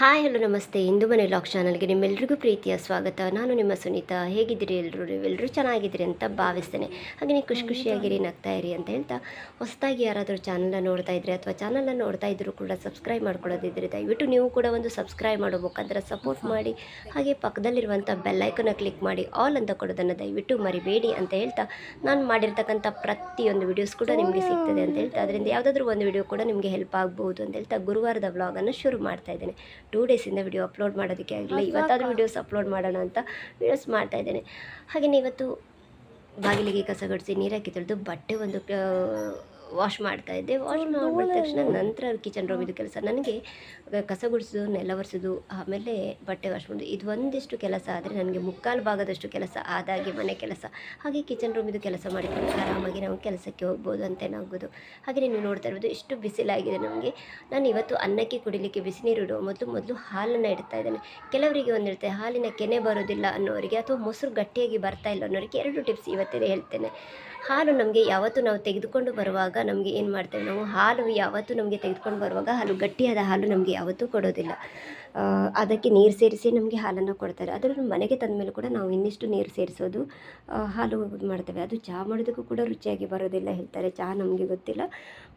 Hi hello ನಮಸ್ತೆ. ಇಂದು ಮನೆ lock ಚಾನಲ್ಗೆ ನಿಮ್ಮೆಲ್ರಿಗೂ ಪ್ರೀತಿಯ ಸ್ವಾಗತ. ನಾನು ನಿಮ್ಮ ಸುನೀತಾ. ಹೇಗಿದ್ದೀರಿ ಎಲ್ಲರೂ? ನೀವೆಲ್ಲರೂ ಚೆನ್ನಾಗಿದ್ದೀರಿ ಅಂತ ಭಾವಿಸ್ತೇನೆ. ಹಾಗೆಯೇ ಖುಷಿ ಖುಷಿಯಾಗಿರಿ ನಗ್ತಾ ಇರಿ ಅಂತ ಹೇಳ್ತಾ ಹೊಸದಾಗಿ ಯಾರಾದರೂ ಚಾನಲ್ನ ನೋಡ್ತಾ ಇದ್ರೆ ಅಥವಾ ಚಾನಲ್ನ ನೋಡ್ತಾ ಇದ್ದರೂ ಕೂಡ ಸಬ್ಸ್ಕ್ರೈಬ್ ಮಾಡ್ಕೊಳ್ಳೋದಿದ್ದರೆ ದಯವಿಟ್ಟು ನೀವು ಕೂಡ ಒಂದು ಸಬ್ಸ್ಕ್ರೈಬ್ ಮಾಡೋ ಮುಖಾಂತರ ಸಪೋರ್ಟ್ ಮಾಡಿ. ಹಾಗೆ ಪಕ್ಕದಲ್ಲಿರುವಂಥ ಬೆಲ್ಲೈಕನ್ನ ಕ್ಲಿಕ್ ಮಾಡಿ. ಆಲ್ ಅಂತ ಕೊಡೋದನ್ನು ದಯವಿಟ್ಟು ಮರಿಬೇಡಿ ಅಂತ ಹೇಳ್ತಾ ನಾನು ಮಾಡಿರ್ತಕ್ಕಂಥ ಪ್ರತಿಯೊಂದು ವಿಡಿಯೋಸ್ ಕೂಡ ನಿಮಗೆ ಸಿಗ್ತದೆ ಅಂತ ಹೇಳ್ತಾ. ಅದರಿಂದ ಯಾವುದಾದ್ರೂ ಒಂದು ವಿಡಿಯೋ ಕೂಡ ನಿಮಗೆ ಹೆಲ್ಪ್ ಆಗ್ಬೋದು ಅಂತ ಹೇಳ್ತಾ ಗುರುವಾರದ ವ್ಲಾಗನ್ನು ಶುರು ಮಾಡ್ತಾ ಇದ್ದೇನೆ. ಟೂ ಡೇಸಿಂದ ವಿಡಿಯೋ ಅಪ್ಲೋಡ್ ಮಾಡೋದಕ್ಕೆ ಆಗಲಿಲ್ಲ. ಇವತ್ತಾದರೂ ವಿಡಿಯೋಸ್ ಅಪ್ಲೋಡ್ ಮಾಡೋಣ ಅಂತ ವೀಡಿಯೋಸ್ ಮಾಡ್ತಾ ಇದ್ದೇನೆ. ಹಾಗೆಯೇ ಇವತ್ತು ಬಾಗಿಲಿಗೆ ಕಸ ಗುಡಿಸಿ ನೀರಾಕಿ ತೊಳೆದು ಬಟ್ಟೆ ಒಂದು ವಾಶ್ ಮಾಡ್ತಾ ಇದ್ದೆ. ವಾಶ್ ಮಾಡಿದ ತಕ್ಷಣ ನಂತರ ಕಿಚನ್ ರೂಮ್ ಇದು ಕೆಲಸ. ನನಗೆ ಕಸ ಗುಡಿಸೋದು ನೆಲ ಒರೆಸೋದು ಆಮೇಲೆ ಬಟ್ಟೆ ವಾಶ್ ಮಾಡೋದು ಇದು ಒಂದಿಷ್ಟು ಕೆಲಸ ಆದರೆ ನನಗೆ ಮುಕ್ಕಾಲು ಭಾಗದಷ್ಟು ಕೆಲಸ ಆದಾಗೆ ಮನೆ ಕೆಲಸ. ಹಾಗೆ ಕಿಚನ್ ರೂಮ್ ಇದು ಕೆಲಸ ಮಾಡಿಕೊಂಡು ಆರಾಮಾಗಿ ನಾವು ಕೆಲಸಕ್ಕೆ ಹೋಗ್ಬೋದು ಅಂತೇನಾಗ್ಬೋದು ಹಾಗೆ ನೀವು ನೋಡ್ತಾ ಇರ್ಬೋದು ಇಷ್ಟು ಬಿಸಿಲಾಗಿದೆ ನಮಗೆ. ನಾನು ಇವತ್ತು ಅನ್ನಕ್ಕೆ ಕುಡಿಲಿಕ್ಕೆ ಬಿಸಿ ನೀರು ಇಡುವ ಮೊದಲು ಮೊದಲು ಹಾಲನ್ನು ಇಡ್ತಾ ಇದ್ದೇನೆ. ಕೆಲವರಿಗೆ ಒಂದಿರುತ್ತೆ ಹಾಲಿನ ಕೆನೆ ಬರೋದಿಲ್ಲ ಅನ್ನೋರಿಗೆ ಅಥವಾ ಮೊಸರು ಗಟ್ಟಿಯಾಗಿ ಬರ್ತಾ ಇಲ್ಲ ಅನ್ನೋರಿಗೆ ಎರಡು ಟಿಪ್ಸ್ ಇವತ್ತೇ ಹೇಳ್ತೇನೆ. ಹಾಲು ನಮಗೆ ಯಾವತ್ತು ನಾವು ತೆಗೆದುಕೊಂಡು ಬರುವಾಗ ನಮಗೆ ಏನು ಮಾಡ್ತೇವೆ ನಾವು ಹಾಲು ಯಾವತ್ತು ನಮಗೆ ತೆಗೆದುಕೊಂಡು ಬರುವಾಗ ಹಾಲು ಗಟ್ಟಿಯಾದ ಹಾಲು ನಮಗೆ ಯಾವತ್ತೂ ಕೊಡೋದಿಲ್ಲ. ಅದಕ್ಕೆ ನೀರು ಸೇರಿಸಿ ನಮಗೆ ಹಾಲನ್ನು ಕೊಡ್ತಾರೆ. ಅದನ್ನು ಮನೆಗೆ ತಂದ ಮೇಲೆ ಕೂಡ ನಾವು ಇನ್ನಿಷ್ಟು ನೀರು ಸೇರಿಸೋದು ಹಾಲು ಮಾಡ್ತೇವೆ. ಅದು ಚಹಾ ಮಾಡೋದಕ್ಕೂ ಕೂಡ ರುಚಿಯಾಗಿ ಬರೋದಿಲ್ಲ ಹೇಳ್ತಾರೆ. ಚಹಾ ನಮಗೆ ಗೊತ್ತಿಲ್ಲ.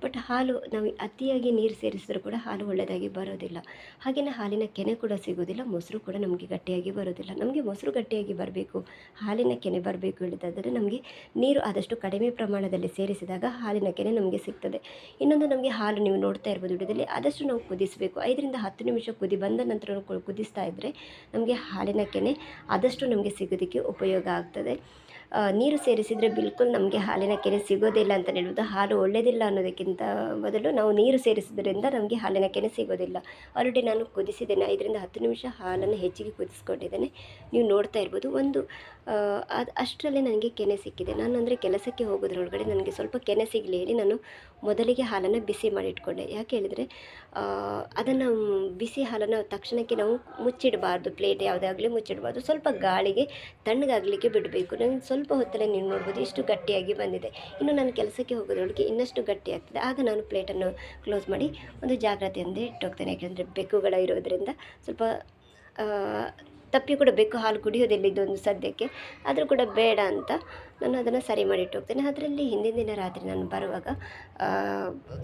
ಬಟ್ ಹಾಲು, ನಾವು ಅತಿಯಾಗಿ ನೀರು ಸೇರಿಸಿದ್ರು ಕೂಡ ಹಾಲು ಒಳ್ಳೆಯದಾಗಿ ಬರೋದಿಲ್ಲ. ಹಾಗೆಯೇ ಹಾಲಿನ ಕೆನೆ ಕೂಡ ಸಿಗೋದಿಲ್ಲ. ಮೊಸರು ಕೂಡ ನಮಗೆ ಗಟ್ಟಿಯಾಗಿ ಬರೋದಿಲ್ಲ. ನಮಗೆ ಮೊಸರು ಗಟ್ಟಿಯಾಗಿ ಬರಬೇಕು. ಹಾಲಿನ ಕೆನೆ ಬರಬೇಕು ಹೇಳಿದಾದರೆ ನಮಗೆ ನೀರು ಆದಷ್ಟು ಕಡಿಮೆ ಪ್ರಮಾಣದಲ್ಲಿ ಸೇರಿಸಿದಾಗ ಹಾಲಿನ ಕೆನೆ ನಮಗೆ ಸಿಗ್ತದೆ. ಇನ್ನೊಂದು ನಮಗೆ ಹಾಲು ನೀವು ನೋಡ್ತಾ ಇರ್ಬೋದು ವಿಡಿಯೋದಲ್ಲಿ. ಆದಷ್ಟು ನಾವು ಕುದಿಸಬೇಕು. ಐದರಿಂದ ಹತ್ತು ನಿಮಿಷ ಕುದಿ ಬಂದ ನಂತರ ನಾವು ಕು- ಕುದಿಸ್ತಾ ಇದ್ದರೆ ನಮಗೆ ಹಾಲಿನ ಕೆನೆ ಆದಷ್ಟು ನಮಗೆ ಸಿಗೋದಕ್ಕೆ ಉಪಯೋಗ ಆಗ್ತದೆ. ನೀರು ಸೇರಿಸಿದರೆ ಬಿಲ್ಕುಲ್ ನಮಗೆ ಹಾಲಿನ ಕೆನೆ ಸಿಗೋದಿಲ್ಲ ಅಂತ ಹೇಳ್ಬೋದು ಹಾಲು ಒಳ್ಳೆಯದಿಲ್ಲ ಅನ್ನೋದಕ್ಕಿಂತ ಬದಲು ನಾವು ನೀರು ಸೇರಿಸಿದ್ರಿಂದ ನಮಗೆ ಹಾಲಿನ ಕೆನೆ ಸಿಗೋದಿಲ್ಲ. ಆಲ್ರೆಡಿ ನಾನು ಕುದಿಸಿದ್ದೇನೆ. ಐದರಿಂದ ಹತ್ತು ನಿಮಿಷ ಹಾಲನ್ನು ಹೆಚ್ಚಿಗೆ ಕುದಿಸ್ಕೊಂಡಿದ್ದೇನೆ. ನೀವು ನೋಡ್ತಾ ಇರ್ಬೋದು ಒಂದು ಅದು ಅಷ್ಟರಲ್ಲಿ ನನಗೆ ಕೆನೆ ಸಿಕ್ಕಿದೆ. ನಾನು ಅಂದರೆ ಕೆಲಸಕ್ಕೆ ಹೋಗೋದ್ರೊಳಗಡೆ ನನಗೆ ಸ್ವಲ್ಪ ಕೆನೆ ಸಿಗಲಿ ಹೇಳಿ ನಾನು ಮೊದಲಿಗೆ ಹಾಲನ್ನು ಬಿಸಿ ಮಾಡಿ ಇಟ್ಕೊಂಡೆ ಯಾಕೆ ಹೇಳಿದರೆ ಅದನ್ನು ಬಿಸಿ ಹಾಲನ್ನು ತಕ್ಷಣಕ್ಕೆ ನಾವು ಮುಚ್ಚಿಡಬಾರ್ದು. ಪ್ಲೇಟ್ ಯಾವುದೇ ಆಗಲಿ ಮುಚ್ಚಿಡಬಾರ್ದು. ಸ್ವಲ್ಪ ಗಾಳಿಗೆ, ತಣ್ಣಗಾಗಲಿಕ್ಕೆ ಬಿಡಬೇಕು. ನಾನು ಸ್ವಲ್ಪ ಹೊತ್ತಲ್ಲೇ ನೀವು ನೋಡ್ಬೋದು, ಇಷ್ಟು ಗಟ್ಟಿಯಾಗಿ ಬಂದಿದೆ. ಇನ್ನು ನಾನು ಕೆಲಸಕ್ಕೆ ಹೋಗೋದ್ರೊಳಗೆ ಇನ್ನಷ್ಟು ಗಟ್ಟಿ ಆಗ್ತದೆ ಆಗ ನಾನು ಪ್ಲೇಟನ್ನು ಕ್ಲೋಸ್ ಮಾಡಿ ಒಂದು ಜಾಗ್ರತೆಯಿಂದ ಇಟ್ಟೋಗ್ತೇನೆ ಯಾಕೆಂದರೆ ಬೆಕ್ಕುಗಳ ಇರೋದರಿಂದ ಸ್ವಲ್ಪ ತಪ್ಪಿ ಕೂಡ ಬೇಕು ಹಾಲು ಕುಡಿಯೋದಿಲ್ಲ ಇದೊಂದು ಸದ್ಯಕ್ಕೆ. ಆದರೂ ಕೂಡ ಬೇಡ ಅಂತ ನಾನು ಅದನ್ನು ಸರಿ ಮಾಡಿ ಇಟ್ಟೋಗ್ತೇನೆ ಅದರಲ್ಲಿ ಹಿಂದಿನ ದಿನ ರಾತ್ರಿ ನಾನು ಬರುವಾಗ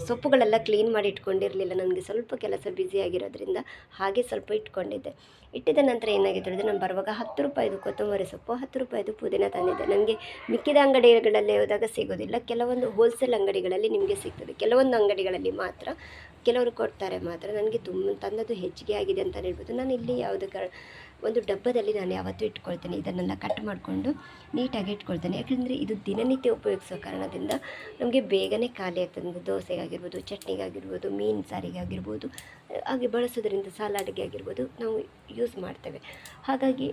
ಸೊಪ್ಪುಗಳೆಲ್ಲ ಕ್ಲೀನ್ ಮಾಡಿ ಇಟ್ಕೊಂಡಿರಲಿಲ್ಲ. ನನಗೆ ಸ್ವಲ್ಪ ಕೆಲಸ ಬ್ಯುಸಿಯಾಗಿರೋದ್ರಿಂದ ಹಾಗೆ ಸ್ವಲ್ಪ ಇಟ್ಕೊಂಡಿದ್ದೆ. ಇಟ್ಟಿದ ನಂತರ ಏನಾಗಿತ್ತು ಹೇಳಿದ್ರೆ ನಾನು ಬರುವಾಗ ಹತ್ತು ರೂಪಾಯಿದು ಕೊತ್ತಂಬರಿ ಸೊಪ್ಪು, ಹತ್ತು ರೂಪಾಯಿದು ಪುದೀನ ತಂದಿದ್ದೆ. ನನಗೆ ಮಿಕ್ಕಿದ ಅಂಗಡಿಗಳಲ್ಲಿ ಹೋದಾಗ ಸಿಗೋದಿಲ್ಲ. ಕೆಲವೊಂದು ಹೋಲ್ಸೇಲ್ ಅಂಗಡಿಗಳಲ್ಲಿ ನಿಮಗೆ ಸಿಗ್ತದೆ. ಕೆಲವೊಂದು ಅಂಗಡಿಗಳಲ್ಲಿ ಮಾತ್ರ, ಕೆಲವರು ಕೊಡ್ತಾರೆ ಮಾತ್ರ. ನನಗೆ ತುಂಬ, ತಂದದ್ದು ಹೆಚ್ಚಿಗೆ ಆಗಿದೆ ಅಂತ ಹೇಳ್ಬೋದು. ನಾನು ಇಲ್ಲಿ ಯಾವುದೇ ಕಾರಣ ಒಂದು ಡಬ್ಬದಲ್ಲಿ ನಾನು ಯಾವತ್ತೂ ಇಟ್ಕೊಳ್ತೇನೆ. ಇದನ್ನೆಲ್ಲ ಕಟ್ ಮಾಡಿಕೊಂಡು ನೀಟಾಗಿ ಇಟ್ಕೊಳ್ತೇನೆ. ಯಾಕೆಂದರೆ ಇದು ದಿನನಿತ್ಯ ಉಪಯೋಗಿಸೋ ಕಾರಣದಿಂದ ನಮಗೆ ಬೇಗನೆ ಖಾಲಿ ಆಗ್ತದೆ. ಅಂದರೆ ದೋಸೆಗಾಗಿರ್ಬೋದು, ಚಟ್ನಿಗಾಗಿರ್ಬೋದು, ಮೀನು ಸಾರಿಗೆ ಆಗಿರ್ಬೋದು ಹಾಗೆ ಬಳಸೋದರಿಂದ ಸಲಾಡ್ಗೆ ಆಗಿರ್ಬೋದು ನಾವು ಯೂಸ್ ಮಾಡ್ತೇವೆ. ಹಾಗಾಗಿ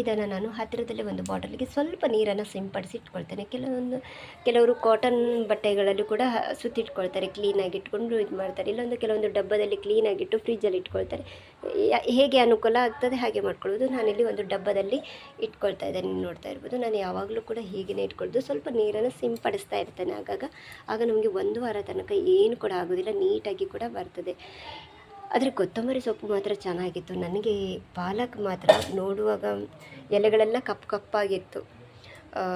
ಇದನ್ನು ನಾನು ಹತ್ತಿರದಲ್ಲೇ ಒಂದು ಬಾಟಲಿಗೆ ಸ್ವಲ್ಪ ನೀರನ್ನು ಸಿಂಪಡಿಸಿ ಇಟ್ಕೊಳ್ತೇನೆ. ಕೆಲವೊಂದು, ಕೆಲವರು ಕಾಟನ್ ಬಟ್ಟೆಗಳಲ್ಲಿ ಕೂಡ ಸುತ್ತಿಟ್ಕೊಳ್ತಾರೆ ಕ್ಲೀನಾಗಿ ಇಟ್ಕೊಂಡು ಇದು ಮಾಡ್ತಾರೆ. ಇಲ್ಲೊಂದು ಕೆಲವೊಂದು ಡಬ್ಬದಲ್ಲಿ ಕ್ಲೀನಾಗಿಟ್ಟು ಫ್ರಿಜ್ಜಲ್ಲಿ ಇಟ್ಕೊಳ್ತಾರೆ. ಹೇಗೆ ಅನುಕೂಲ ಆಗ್ತದೆ ಹಾಗೆ ಮಾಡ್ಕೊಳ್ಳೋದು ನಾನಿಲ್ಲಿ ಒಂದು ಡಬ್ಬದಲ್ಲಿ ಇಟ್ಕೊಳ್ತಾ ಇದ್ದೇನೆ. ನೋಡ್ತಾ ಇರ್ಬೋದು, ನಾನು ಯಾವಾಗಲೂ ಕೂಡ ಹೀಗೇ ಇಟ್ಕೊಳ್ಳೋದು ಸ್ವಲ್ಪ ನೀರನ್ನು ಸಿಂಪಡಿಸ್ತಾ ಇರ್ತೇನೆ. ಆಗಾಗ, ಆಗ ನಮಗೆ ಒಂದು ವಾರ ತನಕ ಏನು ಕೂಡ ಆಗೋದಿಲ್ಲ ನೀಟಾಗಿ ಕೂಡ ಬರ್ತದೆ. ಆದರೆ ಕೊತ್ತಂಬರಿ ಸೊಪ್ಪು ಮಾತ್ರ ಚೆನ್ನಾಗಿತ್ತು. ನನಗೆ ಪಾಲಕ್ ಮಾತ್ರ ನೋಡುವಾಗ ಎಲೆಗಳೆಲ್ಲ ಕಪ್ಪು ಕಪ್ಪಾಗಿತ್ತು.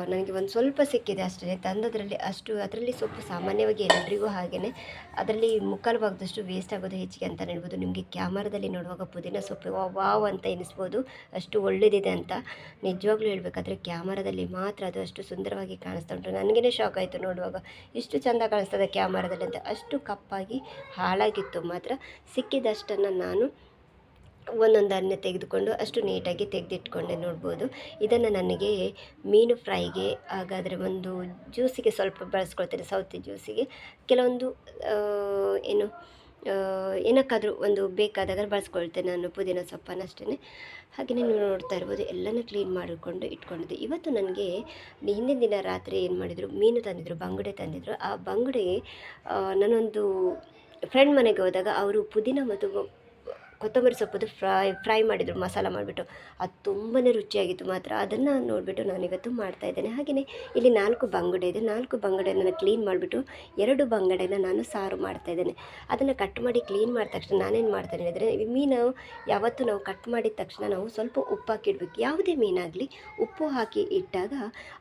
ನನಗೆ ಒಂದು ಸ್ವಲ್ಪ ಸಿಕ್ಕಿದೆ ಅಷ್ಟೇ. ತಂದದರಲ್ಲಿ ಅಷ್ಟು, ಅದರಲ್ಲಿ ಸೊಪ್ಪು ಸಾಮಾನ್ಯವಾಗಿ ಎಲ್ಲರಿಗೂ ಹಾಗೆಯೇ ಅದರಲ್ಲಿ ಮುಕ್ಕಾಲು ಭಾಗದಷ್ಟು ವೇಸ್ಟ್ ಆಗೋದು ಹೆಚ್ಚಿಗೆ ಅಂತ ಹೇಳ್ಬೋದು. ನಿಮಗೆ ಕ್ಯಾಮರಾದಲ್ಲಿ ನೋಡುವಾಗ ಪುದೀನ ಸೊಪ್ಪು ವಾವ್ ಅಂತ ಎನಿಸ್ಬೋದು. ಅಷ್ಟು ಒಳ್ಳೆಯದಿದೆ ಅಂತ ನಿಜವಾಗ್ಲೂ ಹೇಳಬೇಕಾದ್ರೆ ಕ್ಯಾಮರಾದಲ್ಲಿ ಮಾತ್ರ ಅದು ಅಷ್ಟು ಸುಂದರವಾಗಿ ಕಾಣಿಸ್ತಾ ಉಂಟು. ನನಗೇ ಶಾಕ್ ಆಯಿತು ನೋಡುವಾಗ. ಇಷ್ಟು ಚೆಂದ ಕಾಣಿಸ್ತದೆ ಕ್ಯಾಮರಾದಲ್ಲಿ ಅಂತ. ಅಷ್ಟು ಕಪ್ಪಾಗಿ ಹಾಳಾಗಿತ್ತು ಮಾತ್ರ. ಸಿಕ್ಕಿದಷ್ಟನ್ನು ನಾನು ಒಂದೊಂದನ್ನೇ ತೆಗೆದುಕೊಂಡು ಅಷ್ಟು ನೀಟಾಗಿ ತೆಗೆದಿಟ್ಕೊಂಡೆ ನೋಡ್ಬೋದು. ಇದನ್ನು ನನಗೆ ಮೀನು ಫ್ರೈಗೆ, ಹಾಗಾದರೆ ಒಂದು ಜ್ಯೂಸಿಗೆ ಸ್ವಲ್ಪ ಬಳಸ್ಕೊಳ್ತೇನೆ, ಸೌತೆ ಜ್ಯೂಸಿಗೆ. ಕೆಲವೊಂದು ಏನು ಏನಕ್ಕಾದರೂ ಒಂದು ಬೇಕಾದಾಗ ಬಳಸ್ಕೊಳ್ತೇನೆ ನಾನು, ಪುದೀನ ಸೊಪ್ಪನ್ನು ಅಷ್ಟೇ ಹಾಗೆಯೇ ನೀವು ನೋಡ್ತಾ ಇರ್ಬೋದು, ಎಲ್ಲನೂ ಕ್ಲೀನ್ ಮಾಡಿಕೊಂಡು ಇಟ್ಕೊಂಡಿದ್ದೆ. ಇವತ್ತು ನನಗೆ ಹಿಂದಿನ ದಿನ ರಾತ್ರಿ ಏನು ಮಾಡಿದರು, ಮೀನು ತಂದಿದ್ದರು ಬಂಗುಡೆ ತಂದಿದ್ದರು ಆ ಬಂಗುಡೆ ನಾನೊಂದು ಫ್ರೆಂಡ್ ಮನೆಗೆ ಹೋದಾಗ ಅವರು ಪುದೀನ ಮತ್ತು ಕೊತ್ತಂಬರಿ ಸೊಪ್ಪದು ಫ್ರೈ ಫ್ರೈ ಮಾಡಿದರು, ಮಸಾಲ ಮಾಡಿಬಿಟ್ಟು. ಅದು ತುಂಬಾ ರುಚಿಯಾಗಿತ್ತು ಮಾತ್ರ. ಅದನ್ನು ನೋಡಿಬಿಟ್ಟು ನಾನಿವತ್ತು ಮಾಡ್ತಾಯಿದ್ದೇನೆ ಹಾಗೆಯೇ ಇಲ್ಲಿ ನಾಲ್ಕು ಬಂಗುಡೆ ಇದೆ. ನಾಲ್ಕು ಬಂಗುಡೆಯನ್ನು ಕ್ಲೀನ್ ಮಾಡಿಬಿಟ್ಟು ಎರಡು ಬಂಗಡೆನ ನಾನು ಸಾರು ಮಾಡ್ತಾಯಿದ್ದೇನೆ ಅದನ್ನು ಕಟ್ ಮಾಡಿ ಕ್ಲೀನ್ ಮಾಡಿದ ತಕ್ಷಣ ನಾನೇನು ಮಾಡ್ತೇನೆ ಅಂದರೆ ಮೀನು ಯಾವತ್ತೂ ನಾವು ಕಟ್ ಮಾಡಿದ ತಕ್ಷಣ ನಾವು ಸ್ವಲ್ಪ ಉಪ್ಪು ಹಾಕಿಡ್ಬೇಕು. ಯಾವುದೇ ಮೀನಾಗಲಿ ಉಪ್ಪು ಹಾಕಿ ಇಟ್ಟಾಗ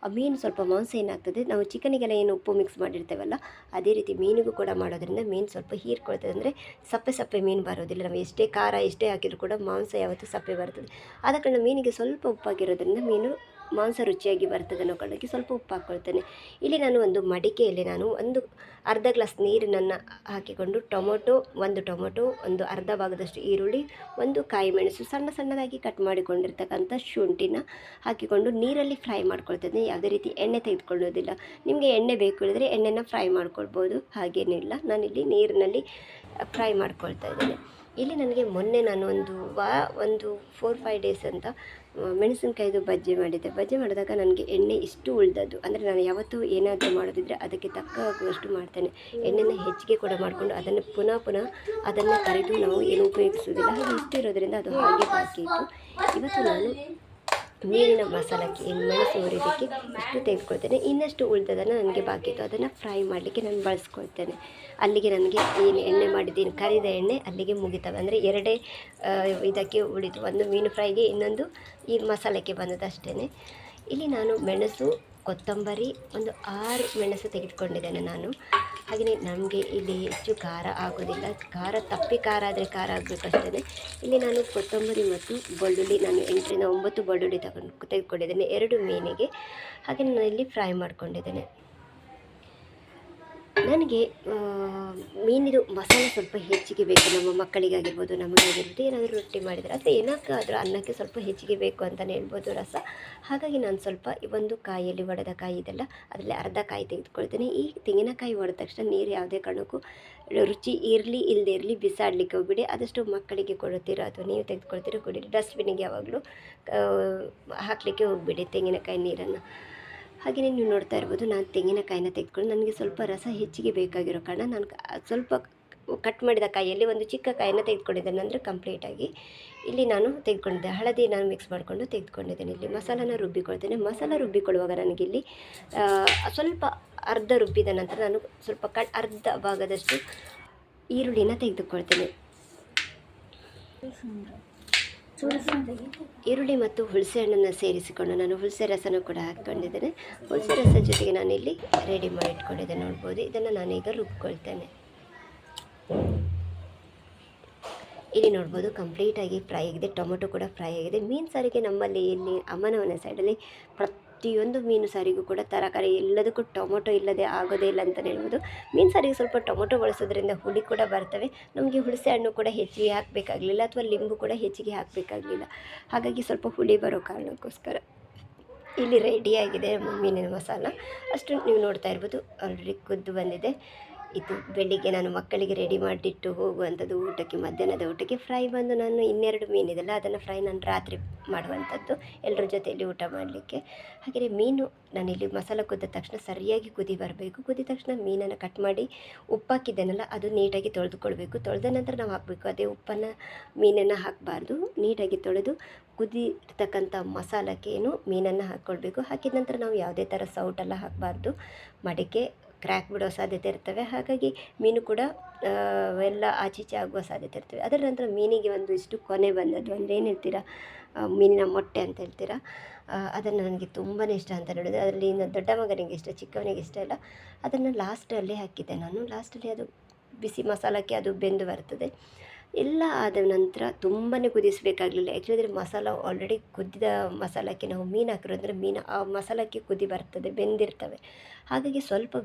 ಆ ಮೀನು ಸ್ವಲ್ಪ ಮಾಂಸ ಏನಾಗ್ತದೆ? ನಾವು ಚಿಕನಿಗೆಲ್ಲ ಏನು ಉಪ್ಪು ಮಿಕ್ಸ್ ಮಾಡಿರ್ತೇವಲ್ಲ, ಅದೇ ರೀತಿ ಮೀನಿಗೂ ಕೂಡ ಮಾಡೋದ್ರಿಂದ ಮೀನು ಸ್ವಲ್ಪ ಹೀರ್ಕೊಳ್ತದೆ. ಅಂದರೆ ಸಪ್ಪೆ ಸಪ್ಪೆ ಮೀನು ಬರೋದಿಲ್ಲ. ನಾವು ಎಷ್ಟೇ ಖಾರ ಎಷ್ಟೇ ಹಾಕಿದರೂ ಕೂಡ ಮಾಂಸ ಯಾವತ್ತೂ ಸಪ್ಪೆ ಬರ್ತದೆ. ಆದ ಕಾರಣ ಮೀನಿಗೆ ಸ್ವಲ್ಪ ಉಪ್ಪಾಗಿರೋದ್ರಿಂದ ಮೀನು ಮಾಂಸ ರುಚಿಯಾಗಿ ಬರ್ತದೆ ಅನ್ನೋ ಕಾರಣಕ್ಕೆ ಸ್ವಲ್ಪ ಉಪ್ಪು ಹಾಕ್ಕೊಳ್ತೇನೆ. ಇಲ್ಲಿ ನಾನು ಒಂದು ಮಡಿಕೆಯಲ್ಲಿ ನಾನು ಒಂದು ಅರ್ಧ ಗ್ಲಾಸ್ ನೀರನ್ನು ಹಾಕಿಕೊಂಡು ಟೊಮೊಟೊ, ಒಂದು ಟೊಮೊಟೊ, ಒಂದು ಅರ್ಧ ಭಾಗದಷ್ಟು ಈರುಳ್ಳಿ, ಒಂದು ಕಾಯಿ ಮೆಣಸು ಸಣ್ಣ ಸಣ್ಣದಾಗಿ ಕಟ್ ಮಾಡಿಕೊಂಡಿರ್ತಕ್ಕಂಥ ಶುಂಠಿನ ಹಾಕಿಕೊಂಡು ನೀರಲ್ಲಿ ಫ್ರೈ ಮಾಡ್ಕೊಳ್ತೇನೆ. ಯಾವುದೇ ರೀತಿ ಎಣ್ಣೆ ತೆಗೆದುಕೊಳ್ಳೋದಿಲ್ಲ. ನಿಮಗೆ ಎಣ್ಣೆ ಬೇಕು ಹೇಳಿದರೆ ಎಣ್ಣೆನ ಫ್ರೈ ಮಾಡ್ಕೊಳ್ಬೋದು. ಹಾಗೇನಿಲ್ಲ. ನಾನಿಲ್ಲಿ ನೀರಿನಲ್ಲಿ ಫ್ರೈ ಮಾಡ್ಕೊಳ್ತಾ ಇದ್ದೇನೆ. ಇಲ್ಲಿ ನನಗೆ ಮೊನ್ನೆ ನಾನು ಒಂದು ವಾ, ಒಂದು ಫೋರ್ ಫೈವ್ ಡೇಸ್ ಅಂತ ಮೆಣಸಿನ್ಕಾಯ್ದು ಬಜ್ಜಿ ಮಾಡಿದ್ದೆ. ಬಜ್ಜಿ ಮಾಡಿದಾಗ ನನಗೆ ಎಣ್ಣೆ ಇಷ್ಟು ಉಳಿದದ್ದು. ಅಂದರೆ ನಾನು ಯಾವತ್ತೂ ಏನಾದರೂ ಮಾಡೋದಿದ್ರೆ ಅದಕ್ಕೆ ತಕ್ಕ ಆಗುವಷ್ಟು ಮಾಡ್ತೇನೆ. ಎಣ್ಣೆನ ಹೆಚ್ಚಿಗೆ ಕೂಡ ಮಾಡಿಕೊಂಡು ಅದನ್ನು ಪುನಃ ಪುನಃ ಅದನ್ನು ಕರೆದು ನಾವು ಏನು ಉಪಯೋಗಿಸೋದಿಲ್ಲ ಹಾಗೆ ಇಷ್ಟು ಇರೋದ್ರಿಂದ ಅದು ಹಾಗೆ ಬಾಕಿ ಇತ್ತು. ಇವತ್ತು ನಾನು ಮೀನಿನ ಮಸಾಲಕ್ಕೆ ಏನು ಮೆಣಸು ಹುರಿದಕ್ಕೆ ಇಷ್ಟು ತೆಗೆದುಕೊಳ್ತೇನೆ. ಇನ್ನಷ್ಟು ಉಳಿದದನ್ನು ನನಗೆ ಬಾಕಿ ಇತ್ತು ಅದನ್ನು ಫ್ರೈ ಮಾಡಲಿಕ್ಕೆ ನಾನು ಬಳಸ್ಕೊಳ್ತೇನೆ. ಅಲ್ಲಿಗೆ ನನಗೆ ಏನು ಎಣ್ಣೆ ಮಾಡಿದ್ದೀನಿ, ಕರಿದ ಎಣ್ಣೆ ಅಲ್ಲಿಗೆ ಮುಗಿತವೆ. ಅಂದರೆ ಎರಡೇ ಇದಕ್ಕೆ ಉಳಿತು ಒಂದು ಮೀನು ಫ್ರೈಗೆ ಇನ್ನೊಂದು ಈ ಮಸಾಲಕ್ಕೆ ಬಂದದ್ದು ಇಲ್ಲಿ ನಾನು ಮೆಣಸು, ಕೊತ್ತಂಬರಿ ಒಂದು ಆರು ಮೆಣಸು ತೆಗೆದುಕೊಂಡಿದ್ದೇನೆ ನಾನು. ಹಾಗೆಯೇ ನಮಗೆ ಇಲ್ಲಿ ಹೆಚ್ಚು ಖಾರ ಆಗೋದಿಲ್ಲ. ಖಾರ ತಪ್ಪಿ ಖಾರ ಆದರೆ ಖಾರ ಆಗಬೇಕು ಅಷ್ಟೇ ಇಲ್ಲಿ ನಾನು ಕೊತ್ತಂಬರಿ ಮತ್ತು ಬಳ್ಳುಳ್ಳಿ, ನಾನು ಎಂಟರಿಂದ ಒಂಬತ್ತು ಬಳ್ಳುಳ್ಳಿ ತಗೊಂಡು ತೆಗೆದುಕೊಂಡಿದ್ದೇನೆ. ಎರಡು ಮೀನಿಗೆ. ಹಾಗೆ ನಾನು ಇಲ್ಲಿ ಫ್ರೈ ಮಾಡ್ಕೊಂಡಿದ್ದೇನೆ. ನನಗೆ ಮೀನಿದು ಮಸಾಲೆ ಸ್ವಲ್ಪ ಹೆಚ್ಚಿಗೆ ಬೇಕು. ನಮ್ಮ ಮಕ್ಕಳಿಗಾಗಿರ್ಬೋದು ನಮಗಾಗಿರ್ಬೋದು ಏನಾದರೂ ರೊಟ್ಟಿ ಮಾಡಿದರೆ, ಅಥವಾ ಏನಕ್ಕಾದರೂ ಅನ್ನಕ್ಕೆ ಸ್ವಲ್ಪ ಹೆಚ್ಚಿಗೆ ಬೇಕು ಅಂತಲೇ ಹೇಳ್ಬೋದು ರಸ. ಹಾಗಾಗಿ ನಾನು ಸ್ವಲ್ಪ ಒಂದು ಕಾಯಿಯಲ್ಲಿ, ಒಡೆದ ಕಾಯಿ ಇದೆಲ್ಲ ಅದರಲ್ಲಿ ಅರ್ಧ ಕಾಯಿ ತೆಗೆದುಕೊಳ್ತೇನೆ. ಈ ತೆಂಗಿನಕಾಯಿ ಒಡೆದ ತಕ್ಷಣ ನೀರು ಯಾವುದೇ ಕಾರಣಕ್ಕೂ ರುಚಿ ಇರಲಿ ಇಲ್ಲದೆ ಇರಲಿ, ಬಿಸಾಡಲಿಕ್ಕೆ ಹೋಗ್ಬಿಡಿ. ಆದಷ್ಟು ಮಕ್ಕಳಿಗೆ ಕೊಡುತ್ತೀರೋ ಅಥವಾ ನೀವು ತೆಗೆದುಕೊಳ್ತೀರೋ ಕೊಡಿರಿ ಡಸ್ಟ್ಬಿನ್ನಿಗೆ ಯಾವಾಗಲೂ ಹಾಕಲಿಕ್ಕೆ ಹೋಗ್ಬಿಡಿ ತೆಂಗಿನಕಾಯಿ ನೀರನ್ನು. ಹಾಗೆಯೇ ನೀವು ನೋಡ್ತಾ ಇರ್ಬೋದು, ನಾನು ತೆಂಗಿನಕಾಯಿನ ತೆಗೆದುಕೊಂಡು ನನಗೆ ಸ್ವಲ್ಪ ರಸ ಹೆಚ್ಚಿಗೆ ಬೇಕಾಗಿರೋ ಕಾರಣ ನಾನು ಸ್ವಲ್ಪ ಕಟ್ ಮಾಡಿದ ಕಾಯಿಯಲ್ಲಿ ಒಂದು ಚಿಕ್ಕ ಕಾಯಿನ ತೆಗೆದುಕೊಂಡಿದ್ದೇನೆ. ಅಂದರೆ ಕಂಪ್ಲೀಟಾಗಿ ಇಲ್ಲಿ ನಾನು ತೆಗೆದುಕೊಂಡಿದ್ದೆ. ಹಳದಿ ನಾನು ಮಿಕ್ಸ್ ಮಾಡಿಕೊಂಡು ತೆಗೆದುಕೊಂಡಿದ್ದೇನೆ. ಇಲ್ಲಿ ಮಸಾಲನ ರುಬ್ಬಿಕೊಳ್ತೇನೆ. ಮಸಾಲ ರುಬ್ಬಿಕೊಳ್ಳುವಾಗ ನನಗಿಲ್ಲಿ ಸ್ವಲ್ಪ ಅರ್ಧ ರುಬ್ಬಿದ ನಂತರ ನಾನು ಸ್ವಲ್ಪ ಕಟ್ ಅರ್ಧ ಭಾಗದಷ್ಟು ಈರುಳ್ಳಿನ ತೆಗೆದುಕೊಳ್ತೇನೆ. ಈರುಳ್ಳಿ ಮತ್ತು ಹುಳಸೆ ಹಣ್ಣನ್ನು ಸೇರಿಸಿಕೊಂಡು ನಾನು ಹುಳಸೆ ರಸನ ಕೂಡ ಹಾಕ್ಕೊಂಡಿದ್ದೇನೆ. ಹುಳಸೆ ರಸ ಜೊತೆಗೆ ನಾನಿಲ್ಲಿ ರೆಡಿ ಮಾಡಿ ಇಟ್ಕೊಂಡಿದ್ದೆ, ನೋಡ್ಬೋದು. ಇದನ್ನು ನಾನೀಗ ರುಬ್ಕೊಳ್ತೇನೆ. ಇಲ್ಲಿ ನೋಡ್ಬೋದು ಕಂಪ್ಲೀಟಾಗಿ ಫ್ರೈ ಆಗಿದೆ. ಟೊಮೊಟೊ ಕೂಡ ಫ್ರೈ ಆಗಿದೆ. ಮೀನು ಸಾರಿಗೆ ನಮ್ಮಲ್ಲಿ ಇಲ್ಲಿ ಅಮ್ಮನವನ ಸೈಡಲ್ಲಿ ಸೈಡಲ್ಲಿ ಪ್ರತಿಯೊಂದು ಮೀನು ಸಾರಿಗೂ ಕೂಡ ತರಕಾರಿ ಎಲ್ಲದಕ್ಕೂ ಟೊಮೊಟೊ ಇಲ್ಲದೆ ಆಗೋದೇ ಇಲ್ಲ ಅಂತಲೇ ಹೇಳ್ಬೋದು. ಮೀನು ಸಾರಿಗೆ ಸ್ವಲ್ಪ ಟೊಮೊಟೊ ಬಳಸೋದ್ರಿಂದ ಹುಳಿ ಕೂಡ ಬರ್ತವೆ. ನಮಗೆ ಹುಣಸೆ ಹಣ್ಣು ಕೂಡ ಹೆಚ್ಚಿಗೆ ಹಾಕಬೇಕಾಗಲಿಲ್ಲ ಅಥವಾ ಲಿಂಬು ಕೂಡ ಹೆಚ್ಚಿಗೆ ಹಾಕಬೇಕಾಗಲಿಲ್ಲ. ಹಾಗಾಗಿ ಸ್ವಲ್ಪ ಹುಳಿ ಬರೋ ಕಾರಣಕ್ಕೋಸ್ಕರ ಇಲ್ಲಿ ರೆಡಿಯಾಗಿದೆ ಮೀನಿನ ಮಸಾಲ. ಅಷ್ಟು ನೀವು ನೋಡ್ತಾ ಇರ್ಬೋದು. ಆಲ್ರೆಡಿ ಕುದ್ದು ಬಂದಿದೆ. ಇದು ಬೆಳಿಗ್ಗೆ ನಾನು ಮಕ್ಕಳಿಗೆ ರೆಡಿ ಮಾಡಿಟ್ಟು ಹೋಗುವಂಥದ್ದು ಊಟಕ್ಕೆ, ಮಧ್ಯಾಹ್ನದ ಊಟಕ್ಕೆ ಫ್ರೈ ಬಂದು ನಾನು ಇನ್ನೆರಡು ಮೀನಿದೆಲ್ಲ ಅದನ್ನು ಫ್ರೈ ನಾನು ರಾತ್ರಿ ಮಾಡುವಂಥದ್ದು ಎಲ್ಲರ ಜೊತೆಯಲ್ಲಿ ಊಟ ಮಾಡಲಿಕ್ಕೆ. ಹಾಗೆಯೇ ಮೀನು ನಾನಿಲ್ಲಿ ಮಸಾಲ ಕುದ್ದ ತಕ್ಷಣ ಸರಿಯಾಗಿ ಕುದಿ ಬರಬೇಕು. ಕುದಿದ ತಕ್ಷಣ ಮೀನನ್ನು ಕಟ್ ಮಾಡಿ ಉಪ್ಪು ಹಾಕಿದ್ದೇನಲ್ಲ, ಅದು ನೀಟಾಗಿ ತೊಳೆದುಕೊಳ್ಬೇಕು. ತೊಳೆದ ನಂತರ ನಾವು ಹಾಕಬೇಕು. ಅದೇ ಉಪ್ಪನ್ನು, ಮೀನನ್ನು ಹಾಕಬಾರ್ದು. ನೀಟಾಗಿ ತೊಳೆದು ಕುದಿರ್ತಕ್ಕಂಥ ಮಸಾಲಕ್ಕೆ ಏನು ಮೀನನ್ನು ಹಾಕ್ಕೊಳ್ಬೇಕು. ಹಾಕಿದ ನಂತರ ನಾವು ಯಾವುದೇ ಥರ ಸೌಟೆಲ್ಲ ಹಾಕಬಾರ್ದು. ಮಡಿಕೆ ಕ್ರ್ಯಾಕ್ ಬಿಡೋ ಸಾಧ್ಯತೆ ಇರ್ತವೆ. ಹಾಗಾಗಿ ಮೀನು ಕೂಡ ಎಲ್ಲ ಆಚೀಚೆ ಆಗುವ ಸಾಧ್ಯತೆ ಇರ್ತವೆ. ಅದರ ನಂತರ ಮೀನಿಗೆ ಒಂದು ಇಷ್ಟು ಕೊನೆ ಬಂದದ್ದು ಅಂದರೆ ಏನು ಹೇಳ್ತೀರಾ? ಮೀನಿನ ಮೊಟ್ಟೆ ಅಂತ ಹೇಳ್ತೀರಾ? ಅದನ್ನು ನನಗೆ ತುಂಬಾ ಇಷ್ಟ ಅಂತ ಹೇಳಿದ್ರೆ ಅದರಲ್ಲಿ ಇನ್ನು ದೊಡ್ಡ ಮಗನಿಗೆ ಇಷ್ಟ, ಚಿಕ್ಕವನಿಗೆ ಇಷ್ಟ ಇಲ್ಲ. ಅದನ್ನು ಲಾಸ್ಟಲ್ಲಿ ಹಾಕಿದ್ದೆ ನಾನು. ಲಾಸ್ಟಲ್ಲಿ ಅದು ಬಿಸಿ ಮಸಾಲಕ್ಕೆ ಅದು ಬೆಂದು ಬರ್ತದೆ. ಎಲ್ಲ ಆದ ನಂತರ ತುಂಬಾ ಕುದಿಸಬೇಕಾಗಲಿಲ್ಲ. ಯಾಕೆಂದರೆ ಮಸಾಲ ಆಲ್ರೆಡಿ ಕುದ್ದಿದ ಮಸಾಲಕ್ಕೆ ನಾವು ಮೀನು ಹಾಕಿರೋದ್ರೆ ಮೀನು ಆ ಮಸಾಲಕ್ಕೆ ಕುದಿ ಬರ್ತದೆ, ಬೆಂದಿರ್ತವೆ. ಹಾಗಾಗಿ ಸ್ವಲ್ಪ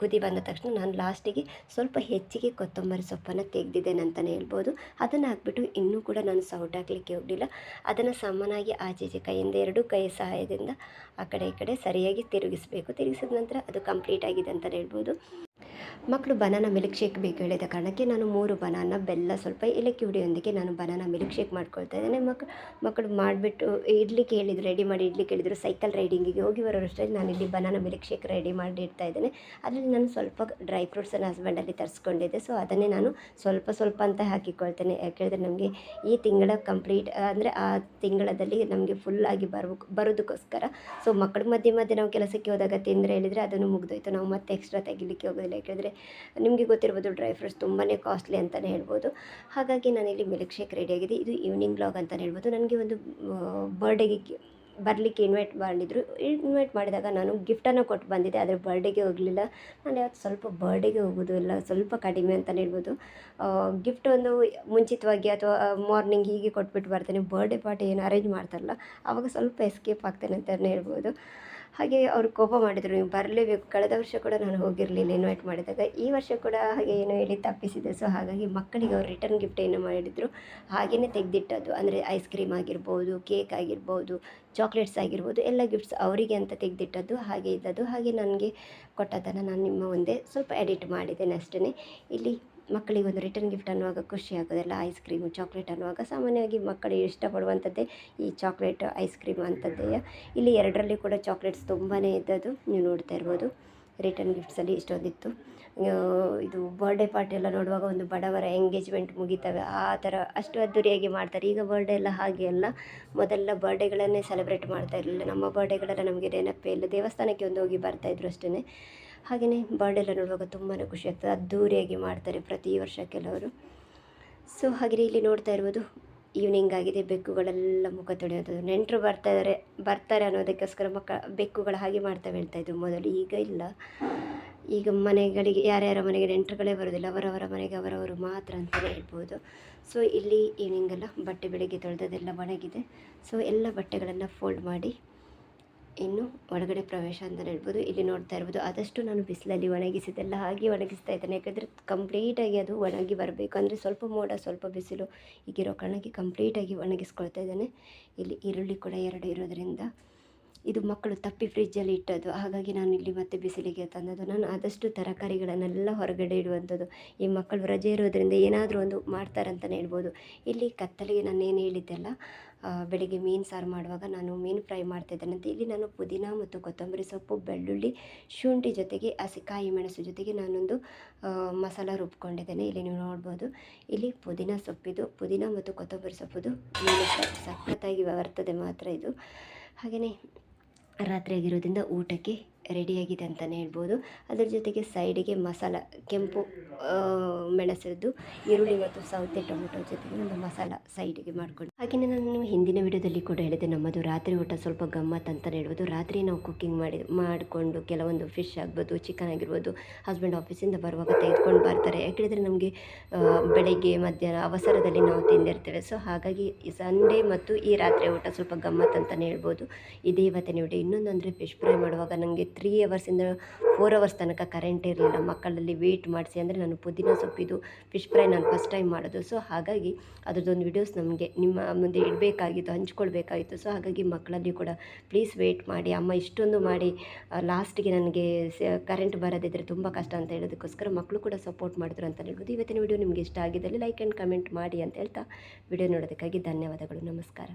ಕುದಿ ಬಂದ ತಕ್ಷಣ ನಾನು ಲಾಸ್ಟಿಗೆ ಸ್ವಲ್ಪ ಹೆಚ್ಚಿಗೆ ಕೊತ್ತಂಬರಿ ಸೊಪ್ಪನ್ನು ತೆಗೆದಿದ್ದೇನೆ ಅಂತಲೇ ಹೇಳ್ಬೋದು. ಅದನ್ನು ಹಾಕ್ಬಿಟ್ಟು ಇನ್ನೂ ಕೂಡ ನಾನು ಸೌಟ್ ಹಾಕಲಿಕ್ಕೆ ಹೋಗಲಿಲ್ಲ. ಅದನ್ನು ಸಮನಾಗಿ ಆಚೆಚೆ ಕೈಯಿಂದ ಎರಡೂ ಕೈ ಸಹಾಯದಿಂದ ಆ ಕಡೆ ಈ ಕಡೆ ಸರಿಯಾಗಿ ತಿರುಗಿಸಬೇಕು. ತಿರುಗಿಸಿದ ನಂತರ ಅದು ಕಂಪ್ಲೀಟ್ ಆಗಿದೆ ಅಂತಲೇ ಹೇಳ್ಬೋದು. ಮಕ್ಕಳು ಬನಾನ ಮಿಲ್ಕ್ ಶೇಕ್ ಬೇಕು ಹೇಳಿದ ಕಾರಣಕ್ಕೆ ನಾನು ಮೂರು ಬನಾನ ಬೆಲ್ಲ ಸ್ವಲ್ಪ ಏಲಕ್ಕಿ ಹುಡಿಯೊಂದಿಗೆ ನಾನು ಬನಾನ ಮಿಲ್ಕ್ ಶೇಕ್ ಮಾಡ್ಕೊಳ್ತಾ ಇದ್ದೇನೆ. ಮಕ್, ಮಕ್ಕಳು ಮಾಡಿಬಿಟ್ಟು ಇಡ್ಲಿಕ್ಕೆ ಹೇಳಿದ್ರು ರೆಡಿ ಮಾಡಿ ಇಡ್ಲಿಕ್ಕೆ ಹೇಳಿದ್ರು ಸೈಕಲ್ ರೈಡಿಂಗಿಗೆ ಹೋಗಿ ಬರೋರಷ್ಟೇ ನಾನು ಇಲ್ಲಿ ಬನಾನ ಮಿಲ್ಕ್ ಶೇಕ್ ರೆಡಿ ಮಾಡಿ ಇಡ್ತಾ ಇದ್ದೇನೆ. ಅದರಲ್ಲಿ ನಾನು ಸ್ವಲ್ಪ ಡ್ರೈ ಫ್ರೂಟ್ಸನ್ನು ಹಸ್ಬೆಂಡಲ್ಲಿ ತರಿಸ್ಕೊಂಡಿದ್ದೆ. ಸೊ ಅದನ್ನೇ ನಾನು ಸ್ವಲ್ಪ ಸ್ವಲ್ಪ ಅಂತ ಹಾಕಿಕೊಳ್ತೇನೆ. ಯಾಕೆ ಹೇಳಿದ್ರೆ ನಮಗೆ ಈ ತಿಂಗಳ ಕಂಪ್ಲೀಟ್ ಅಂದರೆ ಆ ತಿಂಗಳದಲ್ಲಿ ನಮಗೆ ಫುಲ್ಲಾಗಿ ಬರ, ಬರೋದಕ್ಕೋಸ್ಕರ. ಸೊ ಮಕ್ಕಳು ಮಧ್ಯೆ ಮಧ್ಯೆ ನಾವು ಕೆಲಸಕ್ಕೆ ಹೋದಾಗ ತಿಂದರೆ ಹೇಳಿದರೆ ಅದನ್ನು ಮುಗಿದೋಯ್ತು. ನಾವು ಮತ್ತೆ ಎಕ್ಸ್ಟ್ರಾ ತೆಗಿಲಿಕ್ಕೆ ಹೋಗೋದಿಲ್ಲ. ಯಾಕೆಂದರೆ ನಿಮಗೆ ಗೊತ್ತಿರ್ಬೋದು ಡ್ರೈ ಫ್ರೂಟ್ಸ್ ತುಂಬಾ ಕಾಸ್ಟ್ಲಿ ಅಂತಲೇ ಹೇಳ್ಬೋದು. ಹಾಗಾಗಿ ನಾನಿಲ್ಲಿ ಮಿಲ್ಕ್ ಶೇಕ್ ರೆಡಿಯಾಗಿದೆ ಇದು ಈವ್ನಿಂಗ್ ಬ್ಲಾಗ್ ಅಂತಲೇ ಹೇಳ್ಬೋದು. ನನಗೆ ಒಂದು ಬರ್ಡೇಗೆ ಬರಲಿಕ್ಕೆ ಇನ್ವೈಟ್ ಮಾಡಿದ್ರು. ಇನ್ವೈಟ್ ಮಾಡಿದಾಗ ನಾನು ಗಿಫ್ಟನ್ನು ಕೊಟ್ಟು ಬಂದಿದ್ದೆ. ಆದರೆ ಬರ್ಡೇಗೆ ಹೋಗಲಿಲ್ಲ. ನಾನು ಯಾವತ್ತು ಸ್ವಲ್ಪ ಬರ್ಡೇಗೆ ಹೋಗೋದು ಇಲ್ಲ, ಸ್ವಲ್ಪ ಕಡಿಮೆ ಅಂತಲೇ ಹೇಳ್ಬೋದು. ಗಿಫ್ಟ್ ಒಂದು ಮುಂಚಿತವಾಗಿ ಅಥವಾ ಮಾರ್ನಿಂಗ್ ಹೀಗೆ ಕೊಟ್ಬಿಟ್ಟು ಬರ್ತೇನೆ. ಬರ್ಡೇ ಪಾರ್ಟಿ ಏನು ಅರೇಂಜ್ ಮಾಡ್ತಾರಲ್ಲ ಆವಾಗ ಸ್ವಲ್ಪ ಎಸ್ಕೇಪ್ ಆಗ್ತೇನೆ ಅಂತಲೇ ಹೇಳ್ಬೋದು. ಹಾಗೆ ಅವರು ಕೋಪ ಮಾಡಿದರು, ನೀವು ಬರಲೇಬೇಕು. ಕಳೆದ ವರ್ಷ ಕೂಡ ನಾನು ಹೋಗಿರಲಿಲ್ಲ ಇನ್ವೈಟ್ ಮಾಡಿದಾಗ. ಈ ವರ್ಷ ಕೂಡ ಹಾಗೆ ಏನೋ ಹೇಳಿ ತಪ್ಪಿಸಿದೆ. ಸೊ ಹಾಗಾಗಿ ಮಕ್ಕಳಿಗೆ ಅವರು ರಿಟರ್ನ್ ಗಿಫ್ಟ್ ಏನು ಮಾಡಿದರು. ಹಾಗೆಯೇ ತೆಗೆದಿಟ್ಟದ್ದು. ಅಂದರೆ ಐಸ್ ಕ್ರೀಮ್ ಆಗಿರ್ಬೋದು ಕೇಕ್ ಆಗಿರ್ಬೋದು ಚಾಕ್ಲೇಟ್ಸ್ ಆಗಿರ್ಬೋದು, ಎಲ್ಲ ಗಿಫ್ಟ್ಸ್ ಅವರಿಗೆ ಅಂತ ತೆಗೆದಿಟ್ಟದ್ದು. ಹಾಗೆ ಇದ್ದದ್ದು. ಹಾಗೆ ನನಗೆ ಕೊಟ್ಟದ್ದನ್ನು ನಾನು ನಿಮ್ಮ ಮುಂದೆ ಸ್ವಲ್ಪ ಎಡಿಟ್ ಮಾಡಿದ್ದೇನೆ ಅಷ್ಟೇ ಇಲ್ಲಿ ಮಕ್ಕಳಿಗೆ ಒಂದು ರಿಟರ್ನ್ ಗಿಫ್ಟ್ ಅನ್ನುವಾಗ ಖುಷಿ ಆಗೋದಲ್ಲ ಐಸ್ ಕ್ರೀಮು ಚಾಕ್ಲೇಟ್ ಅನ್ನುವಾಗ ಸಾಮಾನ್ಯವಾಗಿ ಮಕ್ಕಳಿಗೆ ಇಷ್ಟಪಡುವಂಥದ್ದೇ ಈ ಚಾಕ್ಲೇಟ್ ಐಸ್ ಕ್ರೀಮ್ ಅಂಥದ್ದೇ. ಇಲ್ಲಿ ಎರಡರಲ್ಲಿ ಕೂಡ ಚಾಕ್ಲೇಟ್ಸ್ ತುಂಬಾ ಇದ್ದದ್ದು ನೀವು ನೋಡ್ತಾ ಇರ್ಬೋದು. ರಿಟರ್ನ್ ಗಿಫ್ಟ್ಸಲ್ಲಿ ಇಷ್ಟೊಂದಿತ್ತು. ಇದು ಬರ್ಡೇ ಪಾರ್ಟಿ ಎಲ್ಲ ನೋಡುವಾಗ ಒಂದು ಬಡವರ ಎಂಗೇಜ್ಮೆಂಟ್ ಮುಗಿತವೆ. ಆ ಥರ ಅಷ್ಟು ಅದ್ದೂರಿಯಾಗಿ ಮಾಡ್ತಾರೆ. ಈಗ ಬರ್ಡೇ ಎಲ್ಲ ಹಾಗೆ ಅಲ್ಲ. ಮೊದಲೆಲ್ಲ ಬರ್ಡೇಗಳನ್ನೇ ಸೆಲೆಬ್ರೇಟ್ ಮಾಡ್ತಾ ಇರಲಿಲ್ಲ. ನಮ್ಮ ಬರ್ಡೇಗಳೆಲ್ಲ ನಮಗೆ ನೆನಪೇ ಇಲ್ಲ. ದೇವಸ್ಥಾನಕ್ಕೆ ಒಂದು ಹೋಗಿ ಬರ್ತಾಯಿದ್ರು ಅಷ್ಟೇ ಹಾಗೆಯೇ ಬರ್ಡೆಲ್ಲ ನೋಡುವಾಗ ತುಂಬಾ ಖುಷಿ ಆಗ್ತದೆ. ಅದ್ದೂರಿಯಾಗಿ ಮಾಡ್ತಾರೆ ಪ್ರತಿ ವರ್ಷ ಕೆಲವರು. ಸೊ ಹಾಗೆಯೇ ಇಲ್ಲಿ ನೋಡ್ತಾ ಇರ್ಬೋದು ಈವ್ನಿಂಗ್ ಆಗಿದೆ, ಬೆಕ್ಕುಗಳೆಲ್ಲ ಮುಖ ತೊಳೆಯೋದು. ನೆಂಟರು ಬರ್ತಾ ಇದ್ದಾರೆ ಬರ್ತಾರೆ ಅನ್ನೋದಕ್ಕೋಸ್ಕರ ಮಕ್ಕ, ಬೆಕ್ಕುಗಳು ಹಾಗೆ ಮಾಡ್ತವೆ ಹೇಳ್ತಾಯಿದ್ರು ಮೊದಲು. ಈಗ ಇಲ್ಲ. ಈಗ ಮನೆಗಳಿಗೆ, ಯಾರ್ಯಾರ ಮನೆಗೆ ನೆಂಟರುಗಳೇ ಬರೋದಿಲ್ಲ ಅವರವರ ಮನೆಗೆ ಅವರವರು ಮಾತ್ರ ಅಂತಲೇ ಹೇಳ್ಬೋದು. ಸೊ ಇಲ್ಲಿ ಈವ್ನಿಂಗೆಲ್ಲ ಬಟ್ಟೆ ಬೆಳಗ್ಗೆ ತೊಳೆದದೆಲ್ಲ ಒಣಗಿದೆ. ಸೊ ಎಲ್ಲ ಬಟ್ಟೆಗಳನ್ನು ಫೋಲ್ಡ್ ಮಾಡಿ ಇನ್ನು ಒಳಗಡೆ ಪ್ರವೇಶ ಅಂತಲೇ ಹೇಳ್ಬೋದು. ಇಲ್ಲಿ ನೋಡ್ತಾ ಇರ್ಬೋದು, ಆದಷ್ಟು ನಾನು ಬಿಸಿಲಲ್ಲಿ ಒಣಗಿಸಿದ್ದೆಲ್ಲ ಹಾಗೆ ಒಣಗಿಸ್ತಾ ಇದ್ದೇನೆ. ಯಾಕಂದರೆ ಕಂಪ್ಲೀಟಾಗಿ ಅದು ಒಣಗಿ ಬರಬೇಕು. ಅಂದರೆ ಸ್ವಲ್ಪ ಮೋಡ, ಸ್ವಲ್ಪ ಬಿಸಿಲು ಈಗಿರೋ ಕಾರಣಕ್ಕೆ ಕಂಪ್ಲೀಟಾಗಿ ಒಣಗಿಸ್ಕೊಳ್ತಾ ಇದ್ದೇನೆ. ಇಲ್ಲಿ ಈರುಳ್ಳಿ ಕೂಡ ಎರಡು ಇರೋದರಿಂದ ಇದು ಮಕ್ಕಳು ತಪ್ಪಿ ಫ್ರಿಜ್ಜಲ್ಲಿ ಇಟ್ಟದ್ದು. ಹಾಗಾಗಿ ನಾನು ಇಲ್ಲಿ ಮತ್ತೆ ಬಿಸಿಲಿಗೆ ತಂದದ್ದು. ನಾನು ಆದಷ್ಟು ತರಕಾರಿಗಳನ್ನೆಲ್ಲ ಹೊರಗಡೆ ಇಡುವಂಥದ್ದು. ಈ ಮಕ್ಕಳು ರಜೆ ಇರೋದರಿಂದ ಏನಾದರೂ ಒಂದು ಮಾಡ್ತಾರಂತಲೇ ಹೇಳ್ಬೋದು. ಇಲ್ಲಿ ಕತ್ತಲಿಗೆ ನಾನು ಏನು ಹೇಳಿದ್ದೆಲ್ಲ ಬೆಳಿಗ್ಗೆ ಮೀನು ಸಾರು ಮಾಡುವಾಗ ನಾನು ಮೀನು ಫ್ರೈ ಮಾಡ್ತಿದ್ದೇನಂತೆ ಇಲ್ಲಿ ನಾನು ಪುದೀನ ಮತ್ತು ಕೊತ್ತಂಬರಿ ಸೊಪ್ಪು, ಬೆಳ್ಳುಳ್ಳಿ, ಶುಂಠಿ ಜೊತೆಗೆ ಹಸಿ ಕಾಯಿ ಮೆಣಸು ಜೊತೆಗೆ ನಾನೊಂದು ಮಸಾಲ ರುಬ್ಕೊಂಡಿದ್ದೇನೆ. ಇಲ್ಲಿ ನೀವು ನೋಡ್ಬೋದು. ಇಲ್ಲಿ ಪುದೀನ ಸೊಪ್ಪಿದು, ಪುದೀನ ಮತ್ತು ಕೊತ್ತಂಬರಿ ಸೊಪ್ಪುದು ಮೀನು ಸಖತ್ತಾಗಿ ಬರ್ತದೆ ಮಾತ್ರ ಇದು. ಹಾಗೆಯೇ ರಾತ್ರಿ ಆಗಿರೋದ್ರಿಂದ ಊಟಕ್ಕೆ ರೆಡಿಯಾಗಿದೆ ಅಂತಲೇ ಹೇಳ್ಬೋದು. ಅದರ ಜೊತೆಗೆ ಸೈಡಿಗೆ ಮಸಾಲ, ಕೆಂಪು ಮೆಣಸದ್ದು, ಈರುಳ್ಳಿ ಮತ್ತು ಸೌತೆ ಟೊಮೆಟೊ ಜೊತೆಗೆ ಒಂದು ಮಸಾಲ ಸೈಡಿಗೆ ಮಾಡಿಕೊಂಡು ಹಾಗೆಯೇ ನಾನು ಹಿಂದಿನ ವಿಡಿಯೋದಲ್ಲಿ ಕೂಡ ಹೇಳಿದೆ ನಮ್ಮದು ರಾತ್ರಿ ಊಟ ಸ್ವಲ್ಪ ಗಮ್ಮತ್ ಅಂತಲೇ ಹೇಳ್ಬೋದು. ರಾತ್ರಿ ನಾವು ಕುಕ್ಕಿಂಗ್ ಮಾಡಿ, ಮಾಡಿಕೊಂಡು ಕೆಲವೊಂದು ಫಿಶ್ ಆಗ್ಬೋದು ಚಿಕನ್ ಆಗಿರ್ಬೋದು ಹಸ್ಬೆಂಡ್ ಆಫೀಸಿಂದ ಬರುವಾಗ ತೆಗೆದುಕೊಂಡು ಬರ್ತಾರೆ. ಯಾಕೆಂದರೆ ನಮಗೆ ಬೆಳಗ್ಗೆ, ಮಧ್ಯಾಹ್ನ ಅವಸರದಲ್ಲಿ ನಾವು ತಿಂದಿರ್ತೇವೆ. ಸೊ ಹಾಗಾಗಿ ಸಂಡೇ ಮತ್ತು ಈ ರಾತ್ರಿ ಊಟ ಸ್ವಲ್ಪ ಗಮ್ಮತ್ ಅಂತಲೇ ಹೇಳ್ಬೋದು. ಇದೇ ಇವತ್ತಿನ ವಿಡಿಯೋ. ಇನ್ನೊಂದು ಅಂದರೆ ಫಿಶ್ ಫ್ರೈ ಮಾಡುವಾಗ ನನಗೆ ತ್ರೀ ಅವರ್ಸಿಂದ ಫೋರ್ ಅವರ್ಸ್ ತನಕ ಕರೆಂಟ್ ಇರಲಿಲ್ಲ. ಮಕ್ಕಳಲ್ಲಿ ವೇಟ್ ಮಾಡಿಸಿ ಅಂದರೆ ನಾನು ಪುದೀನ ಸೊಪ್ಪಿದು ಫಿಶ್ ಫ್ರೈ ನಾನು ಫಸ್ಟ್ ಟೈಮ್ ಮಾಡೋದು. ಸೊ ಹಾಗಾಗಿ ಅದರದ್ದೊಂದು ವಿಡಿಯೋಸ್ ನಮಗೆ ನಿಮ್ಮ ಮುಂದೆ ಇಡಬೇಕಾಗಿತ್ತು, ಹಂಚ್ಕೊಳ್ಬೇಕಾಗಿತ್ತು. ಸೊ ಹಾಗಾಗಿ ಮಕ್ಕಳಲ್ಲಿ ಕೂಡ ಪ್ಲೀಸ್ ವೇಟ್ ಮಾಡಿ, ಅಮ್ಮ ಇಷ್ಟೊಂದು ಮಾಡಿ ಲಾಸ್ಟಿಗೆ ನನಗೆ ಕರೆಂಟ್ ಬರೋದಿದ್ದರೆ ತುಂಬ ಕಷ್ಟ ಅಂತ ಹೇಳೋದಕ್ಕೋಸ್ಕರ ಮಕ್ಕಳು ಕೂಡ ಸಪೋರ್ಟ್ ಮಾಡಿದ್ರು ಅಂತ ಹೇಳ್ಬೋದು. ಇವತ್ತಿನ ವಿಡಿಯೋ ನಿಮಗೆ ಇಷ್ಟ ಆಗಿದ್ದಲ್ಲಿ ಲೈಕ್ ಆ್ಯಂಡ್ ಕಮೆಂಟ್ ಮಾಡಿ ಅಂತ ಹೇಳ್ತಾ ವಿಡಿಯೋ ನೋಡೋದಕ್ಕಾಗಿ ಧನ್ಯವಾದಗಳು, ನಮಸ್ಕಾರ.